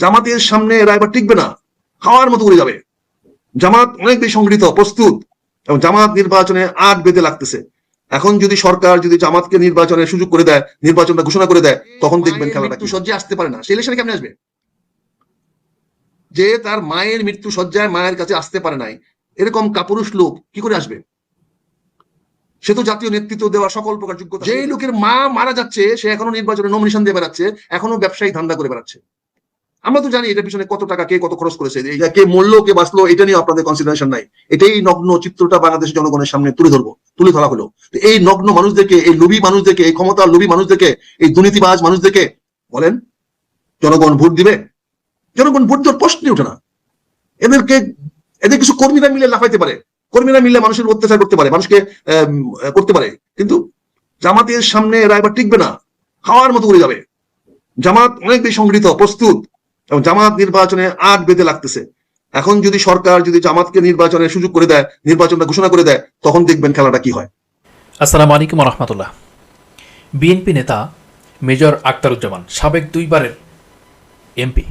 জামাতের সামনে এরা এবার টিকবে না খাওয়ার মতো উড়ে যাবে। জামাত অনেক বেশি সংগঠিত প্রস্তুত এবং জামাত নির্বাচনে আট বেঁধে লাগতেছে। এখন যদি সরকার যদি জামাতকে নির্বাচনের সুযোগ করে দেয় নির্বাচনটা ঘোষণা করে দেয় তখন দেখবেন খেলাটা মৃত্যু সজ্জায় আসতে পারে না। সেই ইলেকশনে কেমনে আসবে? যে তার মায়ের মৃত্যু সজ্জায় মায়ের কাছে আসতে পারে নাই এরকম কাপুরুষ লোক কি করে আসবে? সে তো জাতীয় নেতৃত্ব দেওয়ার সকল প্রকার যোগ্যতা যে লোকের মা মারা যাচ্ছে সে এখনও নির্বাচনে নমিনেশন দিয়ে বেড়াচ্ছে এখনও ব্যবসায়ী ধান্দা করে বেড়াচ্ছে। আমরা তো জানি এটার পিছনে কত টাকা, কে কত খরচ করেছে এটা কে মরলো, কে বাঁচলো, এটা নিয়ে আপনাদের কনসিডারেশন নাই। এটাই নগ্ন চিত্রটা বাংলাদেশের জনগণের সামনে তুলে ধরবো, তুলে ধরা হলো। এই নগ্ন মানুষদেরকে, এই লোভী মানুষদেরকে, এই ক্ষমতার লোভী মানুষদেরকে, এই দুর্নীতিবাজ মানুষদেরকে বলেন, জনগণ ভোট দিবে। জনগণ ভোট দেওয়ার প্রশ্নই ওঠে না। এদেরকে, এদের কিছু কর্মীরা মিলে লাফাইতে পারে। কর্মীরা মিলে মানুষের অত্যাচার করতে পারে, মানুষকে করতে পারে। কিন্তু জামাতের সামনে এরা এবার টিকবে না। খাওয়ার মতো উড়ে যাবে। জামাত অনেক বেশি সংগঠিত প্রস্তুত। এবং জামাত নির্বাচনে আট বেঁধে লাগতেছে। এখন যদি সরকার যদি জামাতকে নির্বাচনের সুযোগ করে দেয়, নির্বাচনটা ঘোষণা করে দেয়, তখন দেখবেন খেলাটা কি হয়। আসসালামু আলাইকুম রহমতুল্লাহ বিএনপি নেতা মেজর আক্তারুজ্জামান সাবেক দুইবারের এমপি।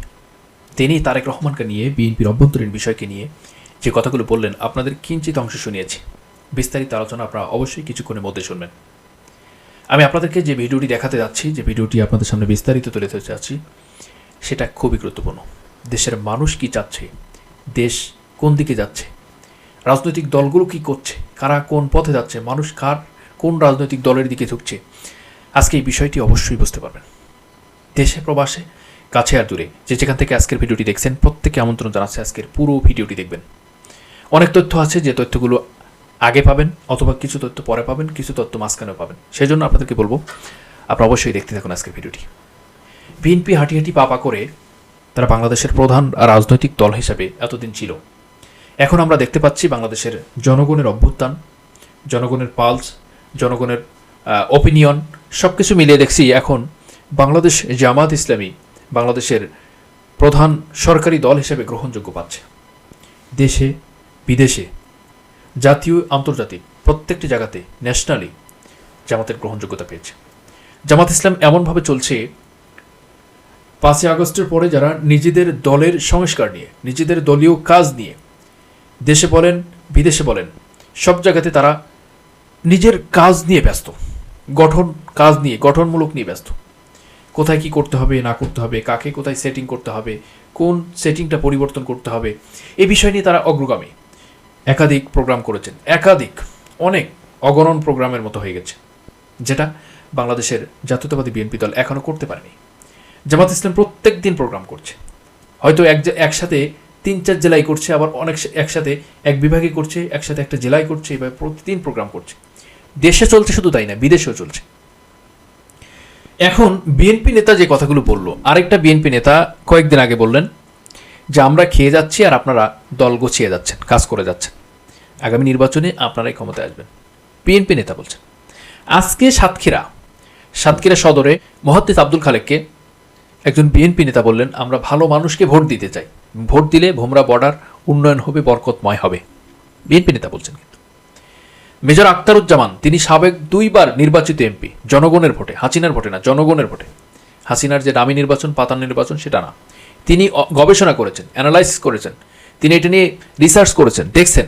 তিনি তারেক রহমানকে নিয়ে বিএনপির অভ্যন্তরীণ বিষয়কে নিয়ে যে কথাগুলো বললেন, আপনাদের কিঞ্চিত অংশ শুনিয়েছি। বিস্তারিত আলোচনা আপনারা অবশ্যই কিছুক্ষণের মধ্যে শুনবেন। আমি আপনাদেরকে যে ভিডিওটি দেখাতে যাচ্ছি, যে ভিডিওটি আপনাদের সামনে বিস্তারিত তুলে ধরতে যাচ্ছি সেটা খুবই গুরুত্বপূর্ণ। দেশের মানুষ কি চাচ্ছে? দেশ কোন দিকে যাচ্ছে? রাজনৈতিক দলগুলো কি করছে? কারা কোন পথে যাচ্ছে? মানুষ কার, কোন রাজনৈতিক দলের দিকে ঝুঁকছে? আজকে এই বিষয়টি অবশ্যই বুঝতে পারবেন। দেশে প্রবাসে, কাছে আর দূরে, যে যেখান থেকে আজকের ভিডিওটি দেখছেন প্রত্যেকে আমন্ত্রণ জানাচ্ছে আজকের পুরো ভিডিওটি দেখবেন। অনেক তথ্য আছে যে তথ্যগুলো আগে পাবেন অথবা কিছু তথ্য পরে পাবেন, কিছু তথ্য মাঝখানেও পাবেন। সেই জন্য আপনাদেরকে বলব, আপনারা অবশ্যই দেখতে থাকুন আজকের ভিডিওটি। বিএনপি হাঁটি হাঁটি পাপা করে তারা বাংলাদেশের প্রধান রাজনৈতিক দল হিসাবে এতদিন ছিল। এখন আমরা দেখতে পাচ্ছি বাংলাদেশের জনগণের অভ্যুত্থান, জনগণের পালস, জনগণের ওপিনিয়ন সব কিছু মিলিয়ে দেখছি এখন বাংলাদেশ জামাত ইসলামী বাংলাদেশের প্রধান সরকারি দল হিসেবে গ্রহণযোগ্য পাচ্ছে। দেশে, বিদেশে, জাতীয়, আন্তর্জাতিক, প্রত্যেকটি জায়গাতে ন্যাশনালি জামাতের গ্রহণযোগ্যতা পেয়েছে। জামাত ইসলাম এমনভাবে চলছে পাঁচই আগস্টের পরে যারা নিজেদের দলের সংস্কার নিয়ে, নিজেদের দলীয় কাজ নিয়ে দেশে বলেন, বিদেশে বলেন, সব জায়গাতে তারা নিজের কাজ নিয়ে ব্যস্ত, গঠন কাজ নিয়ে, গঠনমূলক নিয়ে ব্যস্ত। কোথায় কি করতে হবে, না করতে হবে, কাকে কোথায় সেটিং করতে হবে, কোন সেটিংটা পরিবর্তন করতে হবে, এ বিষয় নিয়ে তারা অগ্রগামী। একাধিক প্রোগ্রাম করেছেন, একাধিক, অনেক অগণন প্রোগ্রামের মতো হয়ে গেছে, যেটা বাংলাদেশের জাতীয়তাবাদী বিএনপি দল এখনও করতে পারেনি। জামাত ইসলাম প্রত্যেক দিন প্রোগ্রাম করছে। হয়তো এক একসাথে তিন চার জেলায় করছে, আবার অনেক একসাথে এক বিভাগে করছে, একসাথে একটা জেলায় করছে এভাবে প্রতিদিন প্রোগ্রাম করছে। দেশে চলছে শুধু তাই না, বিদেশেও চলছে। এখন বিএনপি নেতা যে কথাগুলো বলল, আরেকটা বিএনপি নেতা কয়েকদিন আগে বললেন যে, আমরা খেয়ে যাচ্ছি আর আপনারা দল গোছিয়ে যাচ্ছেন, কাজ করে যাচ্ছেন। আগামী নির্বাচনে আপনারাই ক্ষমতায় আসবেন। বিএনপি নেতা বলছেন, আজকে সাতক্ষীরা সাতক্ষীরা সদরে মহাদ্দিস আব্দুল খালেককে একজন বিএনপি নেতা বললেন, আমরা ভালো মানুষকে ভোট দিতে চাই। ভোট দিলে ভোমরা বর্ডার উন্নয়ন হবে, বরকতময় হবে। বিএনপি নেতা বলছেন কিন্তু। মেজর আক্তারুজ্জামান তিনি সাবেক দুইবার নির্বাচিত এমপি, জনগণের ভোটে, হাসিনার ভোটে না, জনগণের ভোটে। হাসিনার যে দামি নির্বাচন পাতার নির্বাচন, সেটা না। তিনি গবেষণা করেছেন অ্যানালাইজ করেছেন, তিনি এটা নিয়ে রিসার্চ করেছেন, দেখছেন।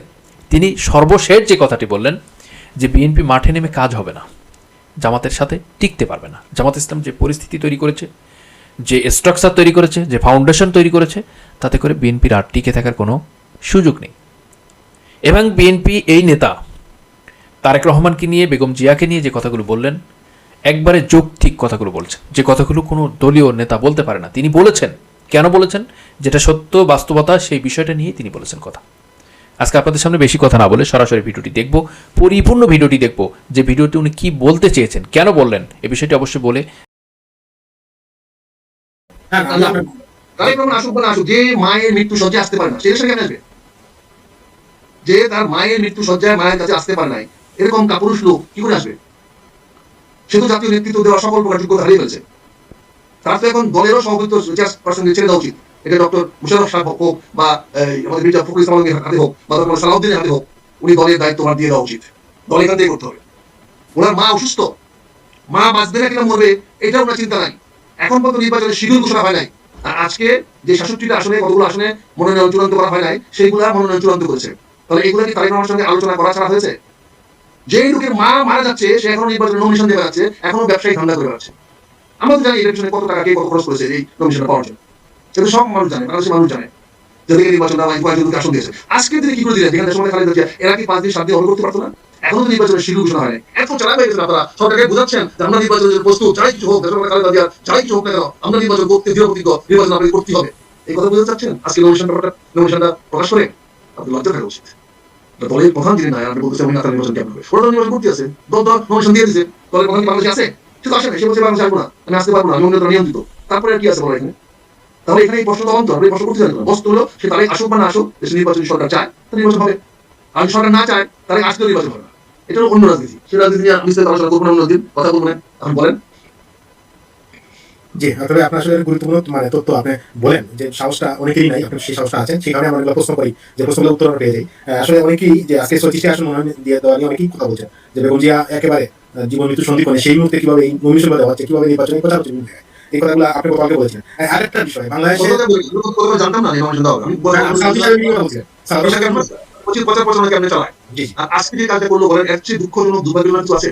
তিনি সর্বশেষ যে কথাটি বললেন, যে বিএনপি মাঠে নেমে কাজ হবে না। জামাতের সাথে টিকতে পারবে না। জামাত ইসলাম যে পরিস্থিতি তৈরি করেছে যে স্ট্রাকচার তৈরি করেছে, যে ফাউন্ডেশন তৈরি করেছে, তাতে করে বিএনপির আর টিকে থাকার কোনো সুযোগ নেই। এবং বিএনপি এই নেতা, তারেক রহমানকে নিয়ে, বেগম জিয়াকে নিয়ে যে কথাগুলো বললেন, একবারে যৌক্তিক কথাগুলো বলছেন। যে কথাগুলো কোনো দলীয় নেতা বলতে পারে না। তিনি বলেছেন, কেন বলেছেন? যেটা সত্য, বাস্তবতা, সেই বিষয়টা নিয়ে তিনি বলেছেন কথা। আজকে আপনাদের সামনে বেশি কথা না বলে সরাসরি ভিডিওটি দেখব, পরিপূর্ণ ভিডিওটি দেখব। যে ভিডিওটি উনি কী বলতে চেয়েছেন, কেন বললেন, এ বিষয়টি অবশ্যই বলে আসুক যে তার মায়ের মৃত্যু মায়ের কাছে আসতে পারে নাই, এরকম কাপুরুষ লোক কি করে আসবে? সে তো জাতীয় নেতৃত্ব সকল প্রকার যোগ্যতা হারিয়ে ফেলছে। তার তো এখন দলেরও ছেড়ে দেওয়া উচিত। এটা ডক্টর মুশারফ হোক বা হোক উনি দায়িত্ব দিয়ে দেওয়া উচিত। হবে। ওনার মা অসুস্থ। মা বাঁচবে না কিনা মরবে এটা ওনার চিন্তা নাই। এখন পর্যন্ত নির্বাচনের শিডিউল ঘোষণা হয় নাই। আজকে যে সাতষট্টিটা আসনে, কতগুলো আসনে মনোনয়ন চূড়ান্ত করা হয় নাই, সেইগুলা মনোনয়ন চূড়ান্ত করেছে। তাহলে এগুলো কি তারিখ সঙ্গে আলোচনা করা ছাড়া হয়েছে? যেই লোকের মা মারা যাচ্ছে, সে এখনও নির্বাচনে নমিশন দিয়ে বেড়াচ্ছে এখনও ব্যবসায়ী ধান্দা করে বেড়াচ্ছে। আমরা তো জানি পিছনে কত টাকা কে কত খরচ করেছে এই নমিশন পাওয়ার জন্য। সেটা সব মানুষ জানে, বাংলাদেশের মানুষ জানে। যাদেরকে নির্বাচন দেওয়া হয় আসন দিয়েছে। আজকে তিনি কি করে দিলেন? যেখানে সময় জিয়া, এরা কি পাঁচ দিন সাত দিন হবে করতে পারতো না? এখনও তো নির্বাচনের ঘোষণা চালাক হয়ে আপনারা সরকারকে যে আমরা নির্বাচনের প্রস্তুত কিছু হোক জিয়া যাই কিছু হোক না কেন, আমরা নির্বাচন করতে নির্বাচন আপনাকে করতে হবে। এই কথা চাচ্ছেন? আজকে নমিশন ব্যাপারটা নমিশনটা প্রকাশ করে আপনি লজ্জা থাকা উচিত দলের প্রধান যিনি নাই আপনি বলতেছেন আমি আপনার নির্বাচন কেমন হবে? তো নির্বাচন করতে আছে, দল দল নমিশন দিয়ে দলের প্রধান বাংলাদেশে আছে? সে তো আসে না সে বলছে বাংলাদেশে আসব না, আমি আসতে পারব না, আমি নিয়ন্ত্রিত তারপরে কি আছে বলো এখানে? তাহলে এখানে এই প্রশ্ন তদন্ত প্রশ্ন করতে জানতো বস্তু হলো, সে তাহলে আসুক বা না আসুক নির্বাচনী সরকার চায় তাহলে নির্বাচন হবে। আর সরকার না চায় তাহলে আসলেও নির্বাচন না এটা অন্য রাজনীতি। সে রাজনীতি নিয়ে বিস্তারিত আলোচনা করব না অন্যদিন কথা বলব না এখন বলেন। জি তবে আপনার আসলে গুরুত্বপূর্ণ মানে তথ্য আপনি বলেন যে সাহসটা অনেকেরই নাই আপনার সেই সাহসটা আছেন সেই কারণে আমরা প্রশ্ন করি যে প্রশ্নগুলো উত্তর পেয়ে যাই। আসলে অনেকেই যে আজকে ছত্রিশটি আসন মনোনয়ন দিয়ে দেওয়া নিয়ে অনেকেই কথা বলছেন যে বেগম জিয়া একেবারে জীবন মৃত্যু সন্ধিক্ষণে সেই মুহূর্তে কীভাবে এই নমিশন দেওয়া হচ্ছে কীভাবে নির্বাচনে কথা হচ্ছে এই কথাগুলো আপনি গতকালকে বলেছেন। আরেকটা বিষয় বাংলাদেশে জানতাম না নির্বাচন দেওয়া পঁচিশ বছর কেমনে চালায়? আর আজকে যে কাজটা করল বলেন এর চেয়ে দুঃখজনক দুর্ভাগ্যজনক কিছু আছে?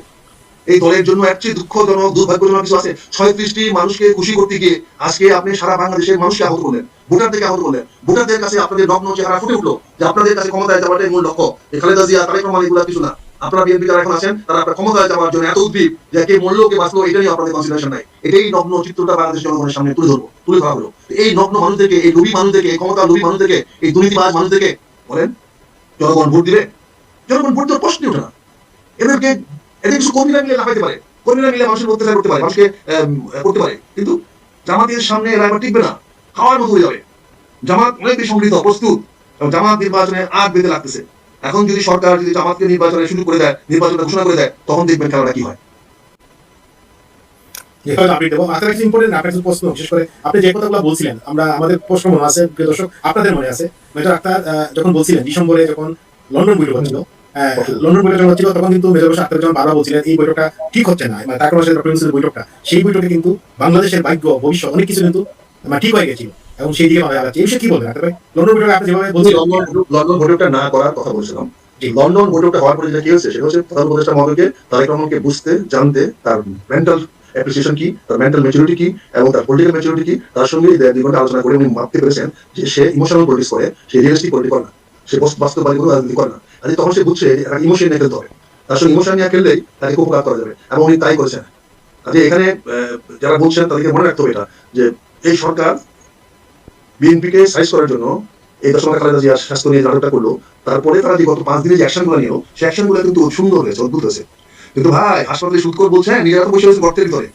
এই দলের জন্য এর চেয়ে দুঃখজনক দুর্ভাগ্যজনক কিছু আছে? ছয়ত্রিশটি মানুষকে খুশি করতে গিয়ে আজকে আপনি সারা বাংলাদেশের মানুষকে আহত করলেন ভোটারদেরকে আহত করলেন। ভোটারদের কাছে আপনাদের নগ্ন চেহারা ফুটে উঠল যে আপনাদের কাছে ক্ষমতায় যাওয়াটাই মূল লক্ষ্য। খালেদা জিয়া তারেক রহমান এগুলো কিছু না। আপনারা বিএনপি যারা এখন আছেন তারা আপনার ক্ষমতায় যাওয়ার জন্য এত উদ্ভিদ যে কে মরলো কে বাঁচলো এটা নিয়ে আপনাদের কনসিডারেশন নাই। এটাই নগ্ন চিত্রটা বাংলাদেশ জনগণের সামনে তুলে ধরবো তুলে ধরা হলো। এই নগ্ন মানুষদেরকে এই লোভী মানুষদেরকে এই ক্ষমতা লোভী মানুষদেরকে এই দুর্নীতিবাজ মানুষদেরকে বলেন জনগণ ভোট দিবে জনগণ ভোট দেওয়ার প্রশ্নই ওঠে না। এদেরকে এদের কিছু কর্মীরা মিলে লাফাইতে পারে। কর্মীরা মিলে মানুষের করতে পারে, মানুষকে করতে পারে। কিন্তু জামাতের সামনে এরা এবার টিকবে না। খাওয়ার মতো হয়ে যাবে। জামাত অনেক বেশি সংগৃহীত প্রস্তুত। জামাত নির্বাচনে আগ বেঁধে লাগতেছে। এখন যদি সরকার যদি জামাতকে নির্বাচনে শুরু করে দেয়, নির্বাচনটা ঘোষণা করে দেয়, তখন দেখবেন খেলাটা কি হয়। যে হয়তো আপনি দেবো। আপনার কিছু ইম্পর্টেন্ট আপনার কিছু প্রশ্ন বিশেষ করে আপনি যে কথাগুলো বলছিলেন আমরা আমাদের প্রশ্ন মনে আছে প্রিয় দর্শক আপনাদের মনে আছে। মেজর আক্তার যখন বলছিলেন ডিসেম্বরে যখন লন্ডন বৈঠক হচ্ছিল লন্ডন বৈঠক যখন হচ্ছিল তখন কিন্তু মেজর আক্তার যখন বারবার বলছিলেন এই বৈঠকটা ঠিক হচ্ছে না। মানে তারপর মাসের বৈঠকটা সেই বৈঠকে কিন্তু বাংলাদেশের ভাগ্য ভবিষ্যৎ অনেক কিছু কিন্তু মানে ঠিক হয়ে গেছিল। এবং সেই দিকে এই বিষয়ে কি বলবেন? আক্তার ভাই লন্ডন বৈঠকে আপনি যেভাবে বলছিলেন লন্ডন লন্ডন না করার কথা বলছিলাম। লন্ডন হওয়ার পরে যেটা কি হয়েছে সেটা হচ্ছে প্রধান উপদেষ্টা মহোদয়কে তারেক রহমানকে বুঝতে জানতে তার মেন্টাল অ্যাপ্রিসিয়েশন কি, তার মেন্টাল কি, এবং তার পলিটিক্যাল কি, তার সঙ্গে দুই ঘণ্টা আলোচনা করে উনি ভাবতে পেরেছেন যে সে ইমোশনাল করে, সে রিয়েলিস্টিক পলিটিক করে না। সে বাস্তববাদী কোনো রাজনীতি করে না। তখন সে বুঝছে ইমোশন নিয়ে খেলতে হবে। তার সঙ্গে ইমোশন নিয়ে খেললেই তাকে খুব উপকার করা যাবে। এবং উনি তাই করেছেন। কাজে এখানে যারা বলছেন তাদেরকে মনে রাখতে হবে এটা, যে এই সরকার বিএনপিকে সাইজ করার জন্য এই দশমা খালেদা স্বাস্থ্য নিয়ে নাটকটা করল। তারপরে তারা যে গত পাঁচ দিনে যে অ্যাকশনগুলো নিলগুলো কিন্তু সুন্দর হয়েছে, অদ্ভুত হয়েছে। কিন্তু ভাই হাসপাতালে শুট করে বলছেন নিজেরা তো বসে রয়েছে গর্তের ভিতরে।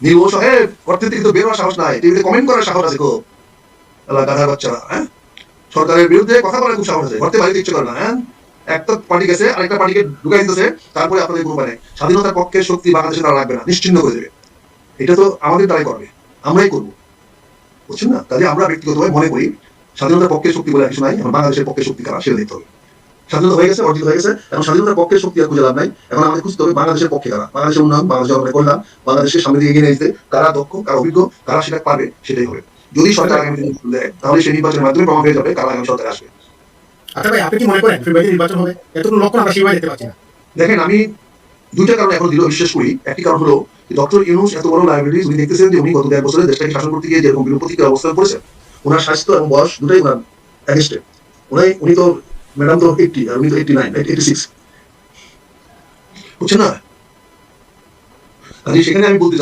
নীলব সাহেব, গর্তের থেকে তো বেরোয়ার সাহস নাই টিভিতে কমেন্ট করার সাহস আছে খুব। আল্লাহ গাধার বাচ্চারা হ্যাঁ? সরকারের বিরুদ্ধে কথা বলার খুব সাহস আছে গর্তে বাড়িতে ইচ্ছে করে না হ্যাঁ? একটা পার্টি গেছে, আরেকটা পার্টিকে ঢুকাই দিতেছে, তারপরে আপনাদের কোনো মানে স্বাধীনতার পক্ষে শক্তি বাংলাদেশে তারা রাখবে না, নিশ্চিন্ন করে দেবে। এটা তো আমাদের দ্বারাই করবে, আমরাই করব। বুঝছেন না? কাজে আমরা ব্যক্তিগতভাবে মনে করি, স্বাধীনতার পক্ষে শক্তি বলে কিছু নাই বাংলাদেশের পক্ষে শক্তি কারা, সেটা দেখতে হবে। স্বাধীনতা হয়ে গেছে অর্জিত হয়ে গেছে এখন স্বাধীনতার পক্ষে শক্তি আর খুঁজে লাভ নাই। এখন আমাদের খুঁজতে হবে বাংলাদেশের পক্ষে কারা? বাংলাদেশের উন্নয়ন বাংলাদেশের জনগণের কল্যাণ বাংলাদেশের সামনে দিয়ে এগিয়ে নিয়ে যেতে কারা দক্ষ কারা অভিজ্ঞ কারা সেটা পারবে সেটাই হবে। যদি সরকার আগামী দিনে দেয় তাহলে সেই নির্বাচনের মাধ্যমে প্রমাণ হয়ে যাবে কারা আগামী সরকার আসবে। আচ্ছা ভাই আপনি কি মনে করেন ফেব্রুয়ারিতে নির্বাচন হবে? এতটুকু লক্ষণ আমরা দেখতে পাচ্ছি না। দেখেন আমি দুইটা কারণে এখন দৃঢ় বিশ্বাস করি। একটি কারণ হলো ডক্টর ইউনুস এত বড় লাইব্রেরি উনি দেখতেছেন যে উনি গত দেড় বছরে দেশটাকে শাসন করতে গিয়ে যেরকম বিরূপতিকে অবস্থান করেছেন ওনার স্বাস্থ্য এবং বয়স দুটাই ওনার অ্যাগেস্টে উনি উনি তো ম্যাডাম তো এইটটি আর উনি তো এইটটি নাইন এইটি সিক্স বুঝছেন না কাজে সেখানে আমি বলতে